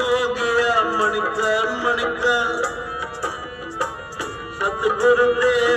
ਹੋ ਗਿਆ ਮਣਕਾ ਮਣਕਾ ਸਤਿਗੁਰ ਦੇ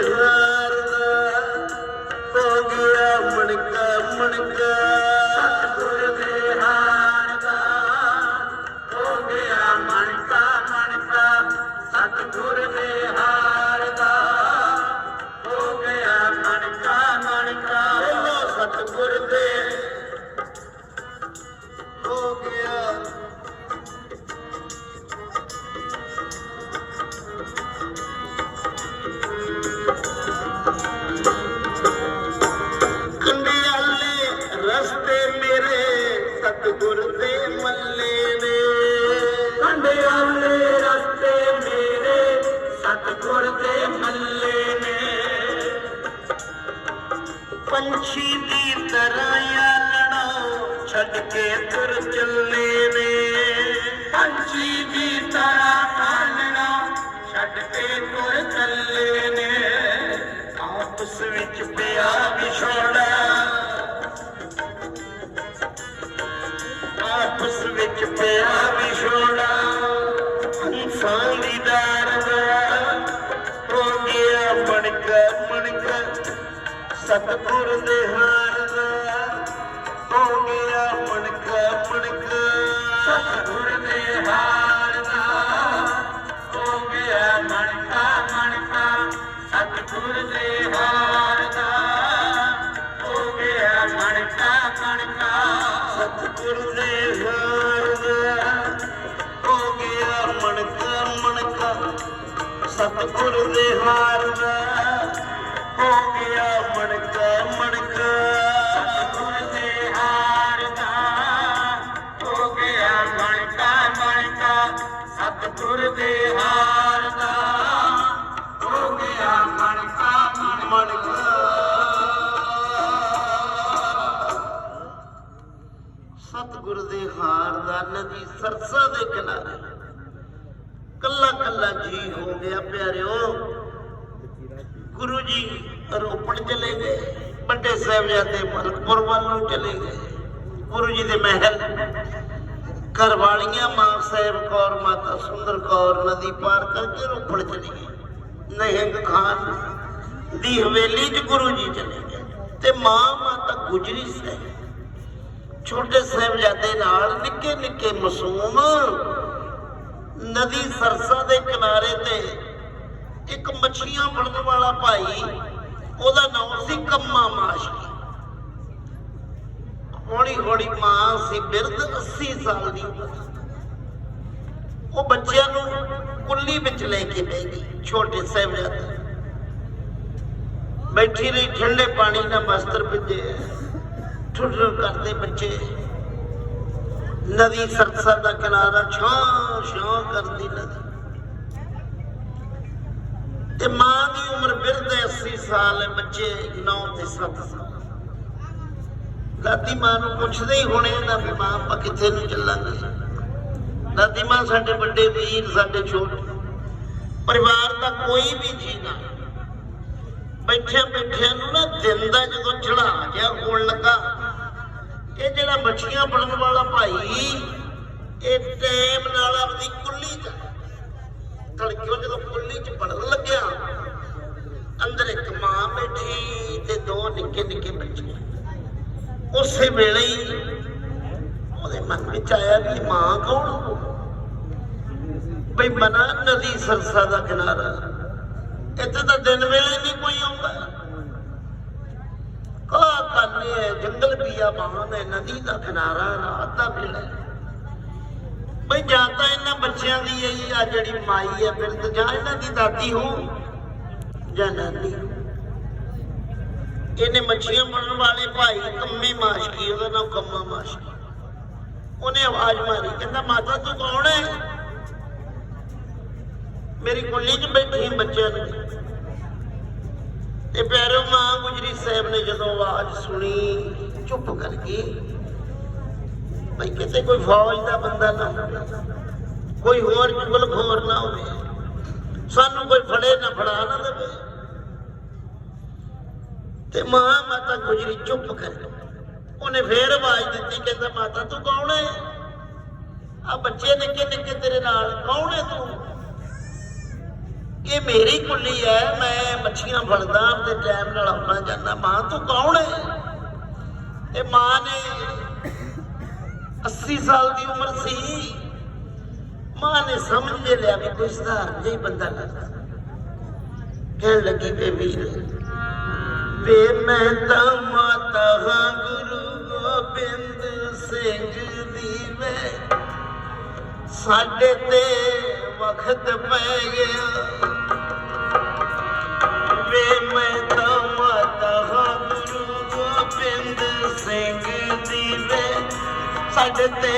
ਹੰਸਾਂ ਦੀ ਦਾ ਹੋ ਗਿਆ ਮਣਕ ਮਣਕ। ਸਤਿਗੁਰ ਦੇ ਹਾਰ ਦਾ। ਹੋ ਗਿਆ ਮਣਕ ਮਣਕ। ਸਤਿਗੁਰ ਦੇ ਹਾਰ ਦਾ। ਹੋ ਗਿਆ ਮਣਕਾ ਮਣਕਾ। ਸਤਿਗੁਰ ਦੇ ਸਤਿਗੁਰ ਦੇ ਹਾਰ ਦਾ ਹੋ ਗਿਆ ਮਣਕਾ ਮਣਕਾ। ਵੱਡੇ ਸਾਹਿਬਜ਼ਾਦੇ ਮਲਕਪੁਰ ਵੱਲ ਨੂੰ ਚਲੇ ਗਏ। ਗੁਰੂ ਜੀ ਦੇ ਮਹਿਲ, ਘਰ ਵਾਲੀਆਂ ਮਾਂ ਸਾਹਿਬ ਕੌਰ, ਮਾਤਾ ਸੁੰਦਰ ਕੌਰ ਨਦੀ ਪਾਰ ਕਰਕੇ ਰੋਪੜ ਚਲੀ ਗਈ ਨਿਹੰਗ ਖਾਨ ਦੀ ਹਵੇਲੀ 'ਚ ਗੁਰੂ ਜੀ ਚਲੇ ਗਏ ਤੇ ਮਾਂ ਮਾਤਾ ਗੁਜਰੀ ਸਾਹਿਬ, ਛੋਟੇ ਸਾਹਿਬਜ਼ਾਦੇ ਨਾਲ ਨਿੱਕੇ ਨਿੱਕੇ ਮਾਸੂਮ ਨਦੀ ਸਰਸਾ ਦੇ ਕਿਨਾਰੇ ਤੇ ਇੱਕ ਮੱਛੀਆਂ ਫੜਨ ਵਾਲਾ ਭਾਈ, ਉਹਦਾ ਨਾਮ ਸੀ ਕੰਮਾ ਮਾਸ਼ੀ ਹੌਲੀ ਹੌਲੀ ਮਾਂ ਸੀ, ਬਿਰਧ 80 ਸਾਲ ਦੀ। ਉਮਰ ਉਹ ਬੱਚਿਆਂ ਨੂੰ ਕੁੱਲੀ ਵਿੱਚ ਲੈ ਕੇ ਬਹਿ ਗਈ, ਛੋਟੇ ਸਾਹਿਬਜ਼ਾਦੇ। ਬੈਠੀ ਰਹੀ, ਠੰਡੇ ਪਾਣੀ ਨਾਲ ਬਸਤਰ ਭਿੱਜੇ ਠੁੱਠਰ ਕਰਦੇ ਬੱਚੇ। ਨਦੀ ਸਰਸਾ ਦਾ ਕਿਨਾਰਾ ਛਾਂ ਛਾਂ ਕਰਦੀ ਨਦੀ। ਤੇ ਮਾਂ ਦੀ ਉਮਰ ਬਿਰਧ 80 ਸਾਲ ਹੈ, ਬੱਚੇ 9 ਤੇ 7 ਸਾਲ। ਦਾਦੀ ਮਾਂ ਨੂੰ ਪੁੱਛਦੇ ਹੀ ਹੋਣੇ ਨਾ ਵੀ ਮਾਂ, ਆਪਾਂ ਕਿੱਥੇ ਨੂੰ ਚੱਲਾਂਗੇ? ਦਾਦੀ ਮਾਂ ਸਾਡੇ ਵੱਡੇ ਵੀਰ, ਸਾਡੇ ਛੋਟੇ ਪਰਿਵਾਰ ਦਾ ਕੋਈ ਵੀ ਜੀ ਨਾ ਬੈਠਿਆਂ ਬੈਠਿਆਂ ਨੂੰ ਨਾ ਦਿਨ ਦਾ ਜਦੋਂ ਚੜਾ ਗਿਆ ਹੋਣ ਲੱਗਾ, ਇਹ ਜਿਹੜਾ ਮੱਛੀਆਂ ਬਣਨ ਵਾਲਾ ਭਾਈ, ਇਹ ਟਾਈਮ ਨਾਲ ਆਪਦੀ ਕੁੱਲੀ ਚ ਤੜਕਿਓ ਜਦੋਂ ਕੁੱਲੀ ਚ ਪੜਨ ਲੱਗਿਆ, ਅੰਦਰ ਇੱਕ ਮਾਂ ਬੈਠੀ ਤੇ ਦੋ ਨਿੱਕੇ ਨਿੱਕੇ ਬੱਚੇ। ਉਸੇ ਵੇਲੇ ਹੀ ਉਹਦੇ ਮਨ ਵਿੱਚ ਆਇਆ ਵੀ ਮਾਂ ਕੌਣ? ਬਈ ਮਨਾ ਨਦੀ ਸਰਸਾ ਦਾ ਕਿਨਾਰਾ। ਇੱਥੇ ਤਾਂ ਦਿਨ ਵੇਲੇ ਨਹੀਂ ਕੋਈ ਆਉਂਦਾ। ਕਾ ਕੰਨੇ ਹੈ, ਜੰਗਲ ਪੀਆ ਬਾਹਨ ਹੈ, ਨਦੀ ਦਾ ਕਿਨਾਰਾ, ਰਾਤ ਦਾ ਵੇਲਾ ਹੈ। ਬਈ ਜਾਂ ਤਾਂ ਇਹਨਾਂ ਬੱਚਿਆਂ ਦੀ ਇਹ ਆ ਜਿਹੜੀ ਮਾਈ ਹੈ ਬਿਰਧ, ਜਾਂ ਇਹਨਾਂ ਦੀ ਦਾਦੀ ਹੋ ਜਾਂ ਨਾਨੀ ਇਹਨੇ ਮੱਛੀਆਂ ਬਣਨ ਵਾਲੇ ਭਾਈ ਕੰਮੇ ਮਾਸ਼ਕੀ ਉਹਦਾ ਨਾਮ ਕੰਮਾ ਮਾਸ਼ਕੀ ਉਹਨੇ ਆਵਾਜ਼ ਮਾਰੀ, ਕਹਿੰਦਾ, ਮਾਤਾ, ਤੂੰ ਕੌਣ ਹੈ ਮੇਰੀ ਕੁੱਲੀ 'ਚ ਬੈਠੀ ਬੱਚਿਆਂ ਨੂੰ ਤੇ ਪਿਆਰੋ ਮਾਂ ਗੁਜਰੀ ਸਾਹਿਬ ਨੇ ਜਦੋਂ ਆਵਾਜ਼ ਸੁਣੀ, ਚੁੱਪ ਕਰ ਗਈ। ਭਈ ਕਿਤੇ ਕੋਈ ਫੌਜ ਦਾ ਬੰਦਾ ਨਾ ਹੋਵੇ, ਕੋਈ ਹੋਰ ਚੁਗਲਖੋਰ ਨਾ ਹੋਵੇ, ਸਾਨੂੰ ਕੋਈ ਫੜੇ ਨਾ ਫੜਾ ਨਾ ਦੇਵੇ। ਤੇ ਮਾਂ ਮਾਤਾ ਗੁਜਰੀ ਚੁੱਪ ਕਰ। ਗਈ ਉਹਨੇ ਫੇਰ ਆਵਾਜ਼ ਦਿੱਤੀ, ਕਹਿੰਦਾ, ਮਾਤਾ, ਤੂੰ ਕੌਣ ਹੈ? ਆ ਬੱਚੇ ਨਿੱਕੇ ਨਿੱਕੇ ਤੇਰੇ ਨਾਲ, ਕੌਣ ਹੈ ਤੂੰ? ਇਹ ਮੇਰੀ ਕੁੱਲੀ ਹੈ, ਮੈਂ ਮੱਛੀਆਂ ਫੜਦਾ ਤੇ ਟਾਈਮ ਨਾਲ ਆਉਣਾ ਜਾਂਦਾ। ਮਾਂ, ਤੂੰ ਕੌਣ ਹੈ? ਤੇ ਮਾਂ ਨੇ 80 ਸਾਲ ਦੀ ਉਮਰ ਸੀ। ਮਾਂ ਨੇ ਸਮਝ ਜੇ ਲਿਆ ਵੀ ਕੋਈ ਸੁਧਾਰ ਜਿਹਾ ਹੀ ਬੰਦਾ ਲੱਗਦਾ। ਕਹਿਣ ਲੱਗੀ ਵੇ ਵੀਰ ਮੈਂ ਤਾਂ ਮਾਤਾ ਹਾਂ ਗੁਰੂ ਗੋਬਿੰਦ ਸਿੰਘ ਦੀ ਵੇ। ਸਾਡੇ ਤੇ ਵਖਤ ਪੈ ਗਿਆ। ਵੇ ਮੈਂ ਤਾਂ ਮਾਤਾ ਹਾਂ ਗੁਰੂ ਗੋਬਿੰਦ ਸਿੰਘ ਦੀ ਵੇ। ਸਾਡੇ ਤੇ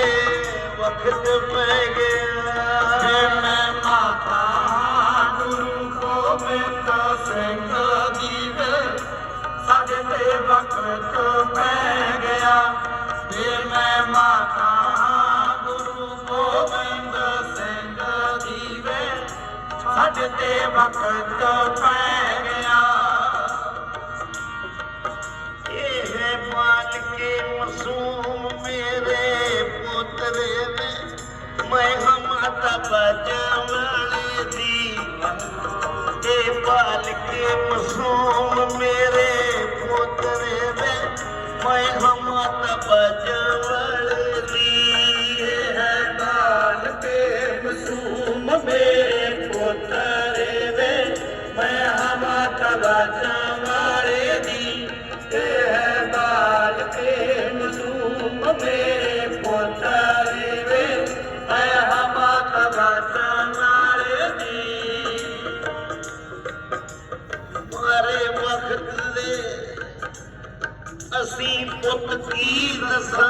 ਵਕਤ ਪੈ ਗਿਆ। ਤੇ ਵਕਤ ਪੈ ਗਿਆ ਇਹ ਮਾਲਕੇ ਮਸੂਮ ਮੇਰੇ ਪੁੱਤਰੇ ਨੇ ਮੈਂ ਹਮਾਤਾ ਬਾਜਾਂ ਵਾਲੇ ਦੀ ਇਹ ਬਾਲਕੇ ਮਸੂਮ ਦਸਾਂ।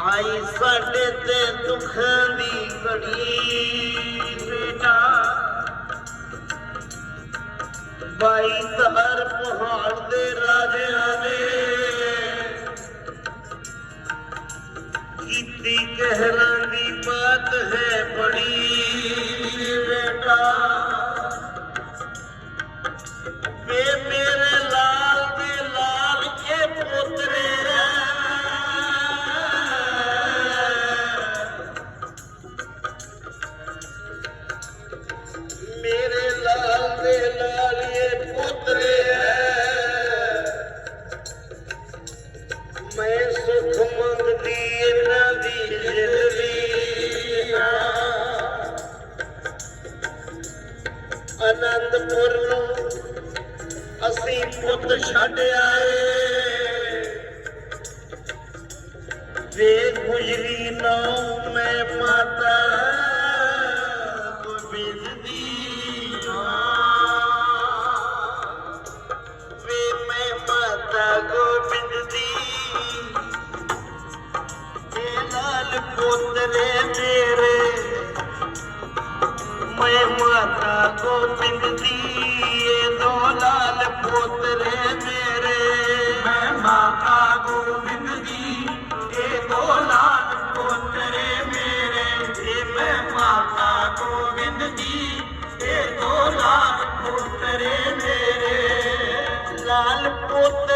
ਆਈ ਸਾਡੇ ਤੇ ਦੁੱਖਾਂ ਦੀ ਘੜੀ ਬੇਟਾ ਬਾਈ ਤਹਰ ਪਹਾੜ ਦੇ ਰਾਜਿਆਂ ਨੇ ਕੀਤੀ ਕਹਿਰਾਂ ਦੀ ਬਾਤ ਹੈ ਬੜੀ। ਪੋਤਰੇ ਤੇਰੇ। ਮੈਂ ਮਾਤਾ ਗੋਬਿੰਦ ਦੀ, ਇਹ ਦੋ ਲਾਲ ਪੋਤਰੇ ਮੇਰੇ ਮੈਂ ਮਾਤਾ ਗੋਬਿੰਦ ਦੀ ਏ ਦੋ ਲਾਲ ਪੋਤਰੇ ਮੇਰੇ। ਇਹ ਮੈਂ ਮਾਤਾ ਗੋਬਿੰਦ ਦੀ ਏ ਦੋ ਲਾਲ ਪੋਤਰੇ ਮੇਰੇ। ਲਾਲ ਪੁੱਤਰੇ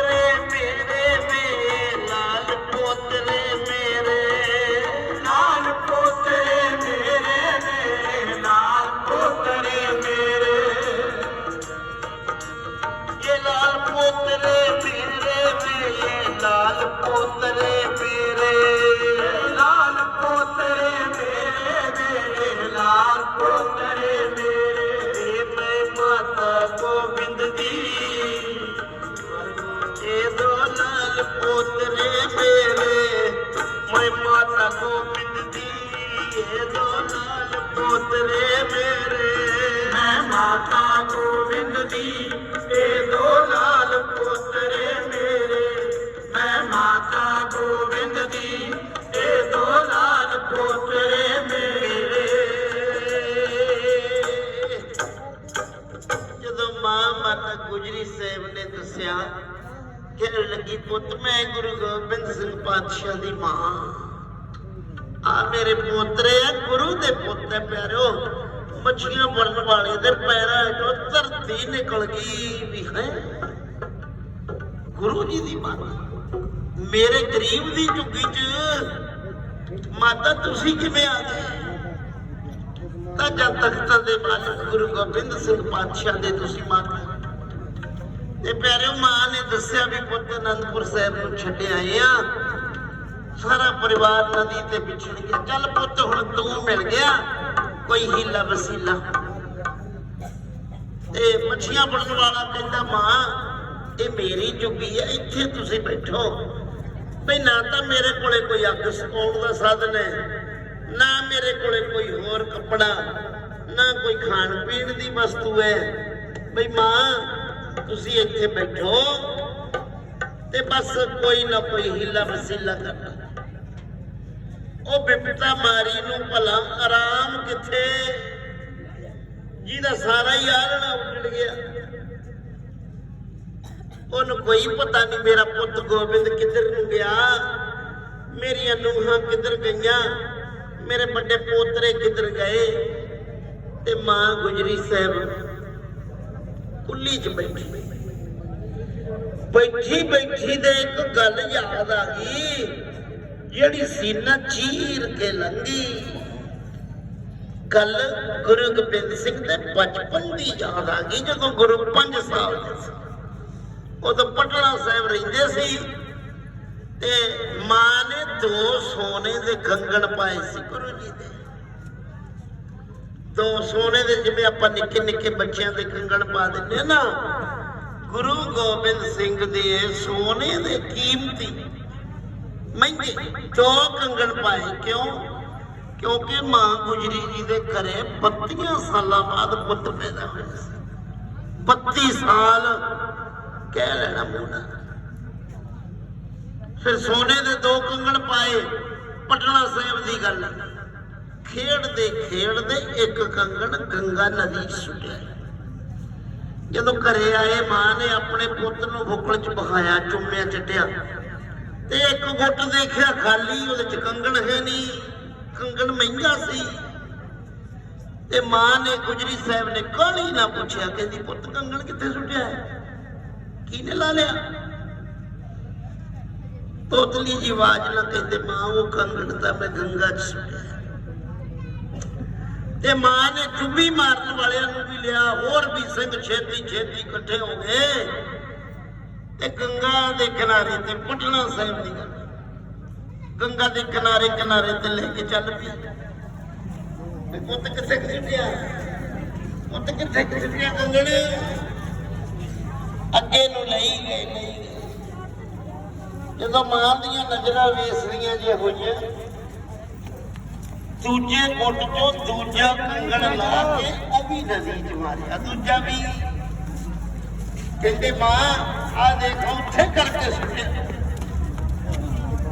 ਇਹ ਦੋ ਲਾਲ ਪੋਤਰੇ ਮੇਰੇ ਮੈਂ ਮਾਤਾ ਗੋਬਿੰਦ ਦੀ ਇਹ ਦੋ ਲਾਲ ਪੋਤਰੇ ਮੇਰੇ ਮੈਂ ਮਾਤਾ ਗੋਬਿੰਦ ਦੀ ਇਹ ਦੋ ਲਾਲ ਪੋਤਰੇ ਮੇਰੇ ਜਦੋਂ ਮਾਂ ਮਾਤਾ ਗੁਜਰੀ ਸਾਹਿਬ ਨੇ ਦੱਸਿਆ, ਕਹਿਣ ਲੱਗੀ, ਪੁੱਤ, ਮੈਂ ਗੁਰੂ ਗੋਬਿੰਦ ਸਿੰਘ ਪਾਤਸ਼ਾਹ ਦੀ ਮਾਂ ਮੇਰੇ ਪੋਤਰੇ ਆ, ਗੁਰੂ ਦੇ ਪੁੱਤ ਪਿਆਰਿਓ, ਮੱਛੀਆਂ ਬਣਨ ਵਾਲੇ ਦੇ ਪੈਰਾਂ ਚੋਂ ਧਰਤੀ ਨਿਕਲ ਗਈ ਵੀ ਹੈ। ਗੁਰੂ ਜੀ ਦੀ ਮਾਂ ਮੇਰੇ ਗਰੀਬ ਦੀ ਝੁੱਗੀ 'ਚ ਮਾਤਾ ਤੁਸੀਂ ਕਿਵੇਂ ਆ ਗਏ? ਤਾਂ ਜਦ ਤਖਤ ਦੇ ਮਾਲਕ ਗੁਰੂ ਗੋਬਿੰਦ ਸਿੰਘ ਪਾਤਸ਼ਾਹ ਦੇ ਤੁਸੀਂ ਮਾਤਾ। ਤੇ ਪਿਆਰਿਓ, ਮਾਂ ਨੇ ਦੱਸਿਆ ਵੀ ਪੁੱਤ ਅਨੰਦਪੁਰ ਸਾਹਿਬ ਨੂੰ ਛੱਡ ਆਏ ਆ। ਸਾਰਾ ਪਰਿਵਾਰ ਨਦੀ ਤੇ ਵਿਛੜ ਗਿਆ। ਚੱਲ ਪੁੱਤ, ਹੁਣ ਤੂੰ ਮਿਲ ਗਿਆ। ਕੋਈ ਹੀਲਾ ਵਸੀਲਾ। ਤੇ ਮੱਛੀਆਂ ਫੜਨ ਵਾਲਾ ਕਹਿੰਦਾ, ਮਾਂ, ਇਹ ਮੇਰੀ ਜੁਗੀ ਹੈ, ਇੱਥੇ ਤੁਸੀਂ ਬੈਠੋ। ਬਈ ਨਾ ਤਾਂ ਮੇਰੇ ਕੋਲੇ ਕੋਈ ਅੱਗ ਸਕਾਉਣ ਦਾ ਸਾਧਨ ਹੈ, ਨਾ ਮੇਰੇ ਕੋਲੇ ਕੋਈ ਹੋਰ ਕੱਪੜਾ, ਨਾ ਕੋਈ ਖਾਣ ਪੀਣ ਦੀ ਵਸਤੂ ਹੈ। ਬਈ ਮਾਂ, ਤੁਸੀਂ ਇੱਥੇ ਬੈਠੋ ਤੇ ਬਸ ਕੋਈ ਨਾ ਕੋਈ ਹੀਲਾ ਵਸੀਲਾ ਕਰਨਾ ਉਹ ਬਿਪਤਾ ਮਾਰੀ ਨੂੰ ਭਲਾ ਆਰਾਮ ਕਿੱਥੇ? ਜਿਹਦਾ ਸਾਰਾ ਹੀ ਆਲਣਾ ਉੱਜੜ ਗਿਆ। ਉਹਨੂੰ ਕੋਈ ਪਤਾ ਨਹੀਂ ਮੇਰਾ ਪੁੱਤ ਗੋਬਿੰਦ ਕਿੱਧਰ ਨੂੰ ਗਿਆ। ਮੇਰੀਆਂ ਨੂੰਹਾਂ ਕਿੱਧਰ ਗਈਆਂ? ਮੇਰੇ ਵੱਡੇ ਪੋਤਰੇ ਕਿੱਧਰ ਗਏ? ਤੇ ਮਾਂ ਗੁਜਰੀ ਸਾਹਿਬ ਕੁੱਲੀ 'ਚ ਬੈਠੀ। ਬੈਠੀ ਬੈਠੀ ਦੇ ਇੱਕ ਗੱਲ ਯਾਦ ਆ ਗਈ। ਜਿਹੜੀ ਸੀਨਾ ਚੀਰ ਕੇ ਲੰਗੀ। ਗੱਲ ਗੁਰੂ ਗੋਬਿੰਦ ਸਿੰਘ ਦੇ ਬਚਪਨ ਦੀ ਯਾਦ ਆ ਗਈ, ਜਦੋਂ ਗੁਰੂ 5 ਸਾਲ ਦੇ ਸੀ। ਉਦੋਂ ਪਟਨਾ ਸਾਹਿਬ ਰਹਿੰਦੇ ਸੀ ਤੇ ਮਾਂ ਨੇ ਦੋ ਸੋਨੇ ਦੇ ਕੰਗਣ ਪਾਏ ਸੀ ਗੁਰੂ ਜੀ ਦੇ। ਦੋ ਸੋਨੇ ਦੇ ਜਿਵੇਂ ਆਪਾਂ ਨਿੱਕੇ ਨਿੱਕੇ ਬੱਚਿਆਂ ਦੇ ਕੰਗਣ ਪਾ ਦਿੰਦੇ ਨਾ, ਗੁਰੂ ਗੋਬਿੰਦ ਸਿੰਘ ਦੇ ਸੋਨੇ ਦੇ ਕੀਮਤੀ ਮਹਿੰਗੇ। ਦੋ ਕੰਗਣ ਪਾਏ, ਕਿਉਂ? ਕਿਉਂਕਿ ਮਾਂ ਗੁਜਰੀ ਜੀ ਦੇ ਘਰੇ 32 ਸਾਲਾਂ ਬਾਅਦ ਪੁੱਤ ਪੈਦਾ ਹੋਇਆ ਸੀ। 32 ਸਾਲ ਕਹਿ ਲੈਣਾ ਮੂਨਾ ਫਿਰ ਸੋਨੇ ਦੇ ਦੋ ਕੰਗਣ ਪਾਏ, ਪਟਨਾ ਸਾਹਿਬ ਦੀ ਗੱਲ। ਖੇਡਦੇ ਖੇਡਦੇ ਇੱਕ ਕੰਗਣ ਗੰਗਾ ਨਦੀ 'ਚ ਸੁੱਟਿਆ। ਜਦੋਂ ਘਰੇ ਆਏ, ਮਾਂ ਨੇ ਆਪਣੇ ਪੁੱਤ ਨੂੰ ਬੁੱਕਲ 'ਚ ਬਖਾਇਆ ਚੁੰਮਿਆ, ਚਟਿਆ। ਤੇ ਇੱਕ ਗੁੱਟ ਦੇਖਿਆ ਖਾਲੀ, ਉਹਦੇ 'ਚ ਕੰਗਣ ਹੈ ਨਹੀਂ। ਕੰਗਣ ਮਹਿੰਗਾ ਸੀ। ਤੇ ਮਾਂ ਨੇ ਗੁਜਰੀ ਸਾਹਿਬ ਨੇ ਕਾਲੀ ਨਾ ਪੁੱਛਿਆ, ਕਹਿੰਦੀ, ਪੁੱਤ, ਕੰਗਣ ਕਿੱਥੇ ਸੁੱਟਿਆ ਹੈ? ਕਿਹਨੇ ਲਾ ਲਿਆ? ਤੋਤਲੀ ਜੀ ਆਵਾਜ਼ ਨਾ ਕਹਿੰਦੇ, ਮਾਂ, ਉਹ ਕੰਗਣ ਤਾਂ ਮੈਂ ਗੰਗਾ 'ਚ ਸੁੱਟਿਆ ਤੇ ਮਾਂ ਨੇ ਚੁੱਭੀ ਮਾਰਨ ਵਾਲਿਆਂ ਨੂੰ ਵੀ ਲਿਆ, ਹੋਰ ਵੀ ਸਿੰਘ ਛੇਤੀ ਛੇਤੀ ਇਕੱਠੇ ਹੋ ਗਏ। ਤੇ ਗੰਗਾ ਦੇ ਕਿਨਾਰੇ ਤੇ ਪਟਨਾ ਸਾਹਿਬ ਦੀ ਗੱਲ। ਗੰਗਾ ਦੇ ਕਿਨਾਰੇ ਕਿਨਾਰੇ ਤੇ ਲੈ ਕੇ ਚੱਲ ਪਈ। ਤੇ ਪੁੱਤ ਕਿੱਥੇ ਖੇਡਿਆ ਪੁੱਤ ਕਿੱਥੇ ਖੇਡਿਆ ਗੰਗਣੇ ਅੱਗੇ ਨੂੰ ਲਈ ਗਏ, ਲਈ ਜਦੋਂ ਮਾਂ ਦੀਆਂ ਨਜ਼ਰਾਂ ਵੇਸਰੀਆਂ ਜਿਹੀਆਂ ਹੋਈਆਂ ਦੂਜੇ ਗੁੱਟ ਚੋਂ ਦੂਜਾ ਕੰਗਣ ਲਾ ਕੇ ਅਭੀ ਨਦੀ ਚ ਮਾਰਿਆ। ਦੂਜਾ ਵੀ ਕਹਿੰਦੇ ਮਾਂ ਆ ਦੇਖੋ ਉੱਥੇ ਕਰਕੇ ਸੁੱਟਿਆ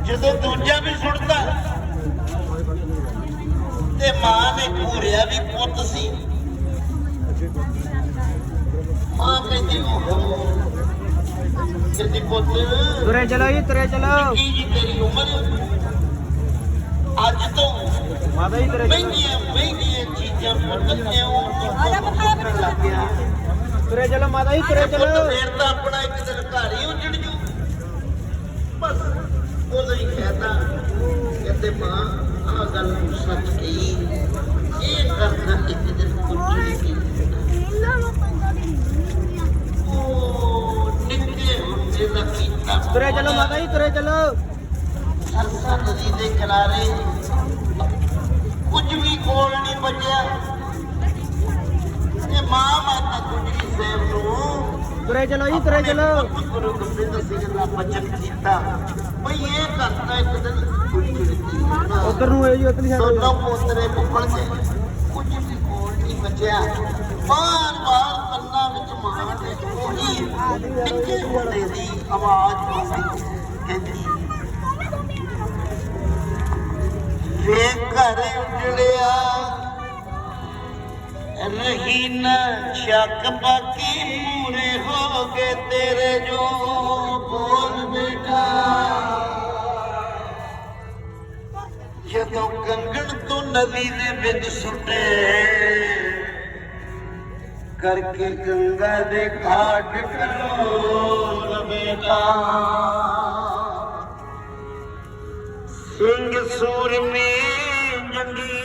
ਜਦੋਂ ਦੂਜਾ ਵੀ ਸੁੱਟਦਾ ਤੇ ਮਾਂ ਨੇ ਘੂਰਿਆ ਵੀ ਪੁੱਤ ਸੀ। ਮਾਂ ਕਹਿੰਦੀ ਉਹ ਕਹਿੰਦੀ ਪੁੱਤ ਤੁਰੇ ਚਲੋ ਜੀ ਤੁਰੇ ਚਲੋ। ਕੀ ਜੀ ਤੇਰੀ ਉਮਰ? ਅੱਜ ਤੋਂ ਮਾਤਾ ਜੀ ਤੁਰੇ ਚਲੋ। ਮਹਿੰਗੀਆਂ ਮਹਿੰਗੀਆਂ ਚੀਜ਼ਾਂ ਪੁੱਤ ਕਿਉਂ? ਕਰਨ ਲੱਗ ਗਿਆ ਤੁਰੇ ਚਲੋ ਮਾਤਾ ਜੀ ਤੁਰੇ ਚਲੋ। ਫੇਰ ਤਾਂ ਆਪਣਾ ਇੱਕ ਦਿਨ ਘਰ ਹੀ ਉੱਜੜ ਜੂ। ਬਸ ਉਦੋਂ ਹੀ ਕਹਿਤਾ ਕਹਿੰਦੇ ਮਾਂ ਆਹ ਗੱਲ ਨੂੰ ਸੱਚ ਕਹੀ। ਇਹ ਕਰਨਾ ਇੱਕ ਦਿਨ ਉੱਜੜ ਗਈ ਉਹ ਨਿੱਕੇ ਹੁੰਦੇ ਦਾ ਕੀਤਾ ਤੁਰੇ ਚਲੋ ਮਾਤਾ ਜੀ ਤੁਰੇ ਚਲੋ। ਸਰਸਾ ਨਦੀ ਦੇ ਕਿਨਾਰੇ ਕੁਝ ਵੀ ਕੋਲ ਨਹੀਂ ਬਚਿਆ। ਮਾਂ ਮਾਤਾ ਗੁਜਰੀ ਸਾਹਿਬ ਨੂੰ। ਤੁਰੇ ਚਲੋ ਜੀ ਤੁਰੇ ਚਲੋ। ਗੁਰੂ ਗੋਬਿੰਦ ਸਿੰਘ ਦਾ ਬਚਨ ਕੀਤਾ। ਬਈ ਇਹ ਕਰਤਾ ਇੱਕ ਦਿਨ ਗੁਜਰੀ ਉਧਰ ਨੂੰ ਹੈ ਜੀ ਉਧਰਲੀ ਸਾਈਡ ਦੋਨੋਂ ਪੋਤਰੇ ਮੁੱਕਣ ਦੇ ਕੁਝ ਵੀ ਕੋਲ ਨਹੀਂ ਬਚਿਆ। ਬਾਰ ਬਾਰ ਕੰਨਾਂ ਵਿੱਚ ਮਾਂ ਦੇ ਉਹੀ ਨਿੱਕੇ ਹੁੰਦੇ ਦੀ ਆਵਾਜ਼ ਆਉਂਦੀ ਕਹਿੰਦੀ ਵੇ ਘਰ ਉਜੜਿਆ। ਰਹੀ ਨਾ ਸ਼ੱਕ ਬਾਕੀ ਪੂਰੇ ਹੋ ਗਏ ਤੇਰੇ ਜੋ ਬੋਲ ਬੇਟਾ ਜਦੋਂ ਕੰਗਣ ਤੋਂ ਨਦੀ ਦੇ ਵਿੱਚ ਸੁੱਟੇ, ਕਰਕੇ ਗੰਗਾ ਦੇ ਘਾਟ ਕਰੋ ਬੇਟਾ ਸਿੰਘ ਸੂਰਮੇ ਜੰਗੀ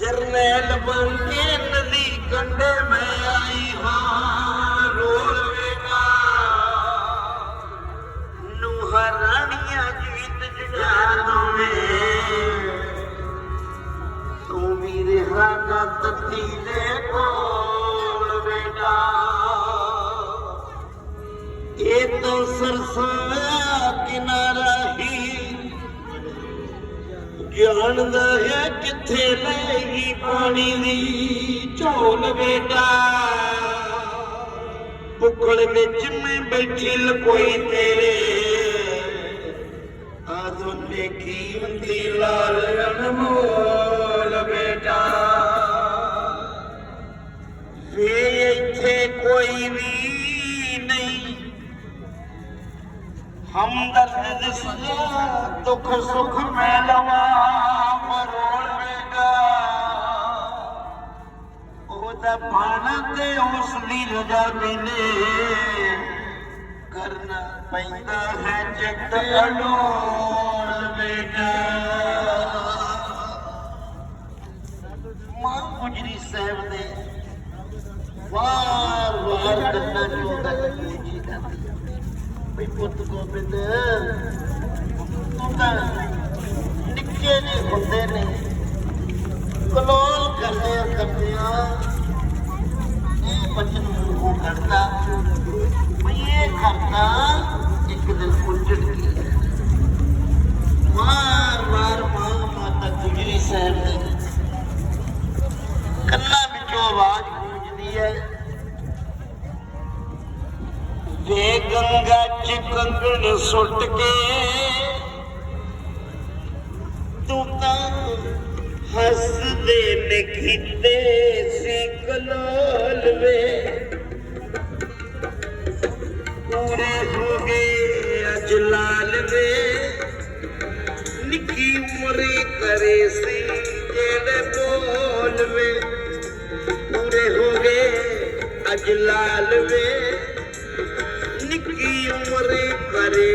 ਜਰਨੈਲ ਬਣ ਕੇ ਨਦੀ ਕੰਢੇ ਮੈਂ ਆਈ ਹਾਂ, ਰੋਲ ਵੇਗਾ ਨੂੰ ਹਰਾਣੀਆਂ ਜੀਤ ਜੁਝਾਰੋਂ में ਤੂੰ ਵੀ ਰਿਹਾ ਨਾ ਤੱਤੀ ਦੇ ਜਾਣਦਾ ਹੈ ਕਿੱਥੇ ਲੈਗੀ ਪਾਣੀ ਦੀ ਝੋਲ ਬੇਟਾ। ਬੁੱਕਲ ਵਿੱਚ ਮੈਂ ਬੈਠੀ ਲਕੋਈ ਤੇਰੇ। ਆਦੋਂ ਦੇਖੀ ਹੁੰਦੀ ਲਾਲ ਅਨਮੋਲ ਬੇਟਾ। ਵੇ ਇੱਥੇ ਕੋਈ ਵੀ ਨਹੀਂ। ਹਮਦਰਦ ਦੁੱਖ ਸੁੱਖ ਮੈਂ ਲਵਾਂ, ਮਰੋੜ ਬੇਟਾ ਉਹਦਾ ਬਾਣਾ ਤੇ ਉਸ ਲਈ ਰਜਾ ਮਿਲੇ। ਕਰਨਾ ਪੈਂਦਾ ਹੈ ਜਗਤ ਅਡੋਲ ਬੇਟਾ ਮਾਂ ਗੁਜਰੀ ਸਾਹਿਬ ਨੇ ਵਾਰ ਵਾਰ ਕੰਨਾਂ ਚੋਂ ਗੱਲ ਬਈ ਪੁੱਤ ਗੋਬਿੰਦ ਤੂੰ ਤਾਂ ਨਿੱਕੇ ਜਿਹੇ ਹੁੰਦੇ ਨੇ ਕਲੋਲ ਕਰਦੇ ਕਰਦੇ ਆ ਇਹ ਬੱਚਨ ਨੂੰ ਕਰਦਾ ਬਈ ਇਹ ਕਰਦਾ ਇੱਕ ਦਿਨ ਉਲਝਣ ਕੀ ਮਾਰ ਮਾਰ ਮਾਂ ਮਾਤਾ ਗੁਜਰੀ ਸਾਹਿਬ ਦੇ ਕੰਨਾਂ ਵਿੱਚੋਂ ਆਵਾਜ਼ ਗੂੰਜਦੀ ਹੈ ਵੇ ਗੰਗਾ ਚ ਕੰਗਣ ਸੁੱਟ ਕੇ ਤੂੰ ਤਾਂ ਹੱਸਦੇ ਨੇ ਕੀਤੇ ਸੀ ਕਲੋਲ ਵੇ। ਪੂਰੇ ਹੋ ਗਏ ਅਜ ਵੇ। ਨਿੱਕੀ ਉਮਰੇ ਕਰੇ ਸੀ ਜਿਹੜੇ ਬੋਲ ਵੇ। ਪੂਰੇ ਹੋ ਗਏ ਅਜ ਲਾਲ ਵੇ। ਨਿੱਕੀ ਉਮਰੇ ਕਰੇ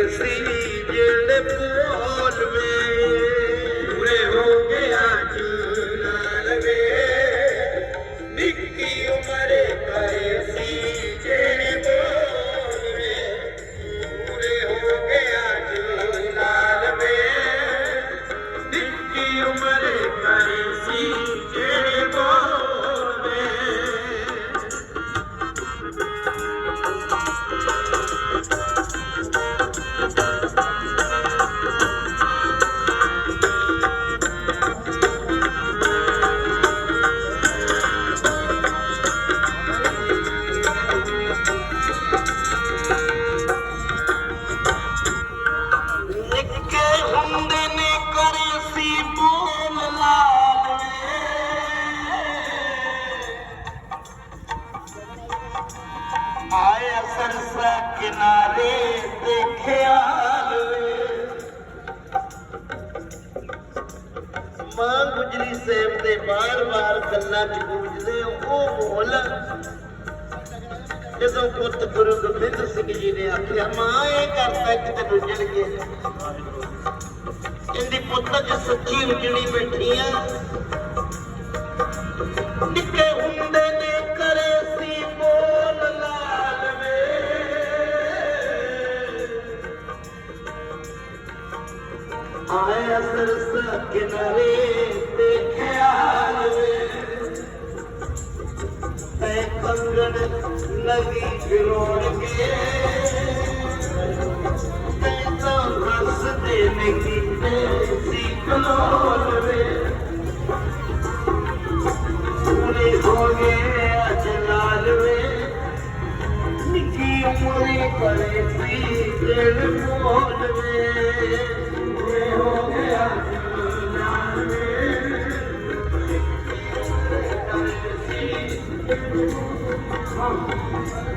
ਸਾਹਿਬ ਦੇ ਬਾਰ-ਬਾਰ ਗੱਲਾਂ 'ਚ ਗੂੰਜਦੇ ਉਹ ਬੋਲ। ਜਦੋਂ ਪੁੱਤ ਗੁਰੂ ਗੋਬਿੰਦ ਸਿੰਘ ਜੀ ਨੇ ਆਖਿਆ, ਮਾਂ, ਇਹ ਕਰਤਾ ਕਿ ਤੈਨੂੰ ਜੜ ਗਿਆ ਇਹਦੀ ਪੁੱਤ ਚ ਸੱਚੀ ਉਜਣੀ ਬੈਠੀ ਆ, ਨਿੱਕੇ ਹੁੰਦੇ ਨੇ ਕਰੇ ਸੀ ਬੋਲ ਲਾਲ ਵੇ। ਆਏ ਅਸਰ ਸਾ ਕਿਨਾਰੇ ਐ ਕੰਗਣ ਲਗੀ ਫਿਰੋੜ ਕੇ। ਤਾਂ ਹੱਸਦੇ ਨੇ ਕੀਤੇ ਸੀ ਕਲੋਲ ਪੂਰੇ ਹੋ ਗਏ ਅੱਜ ਲਾਲ ਨਿੱਕੀ ਉਮਰੇ ਕਰੇ ਸੀ ਦਿਲ ਮੋਲ ਪੂਰੇ ਹੋ ਗਏ ਅੱਜ ਲਾਲ Come on.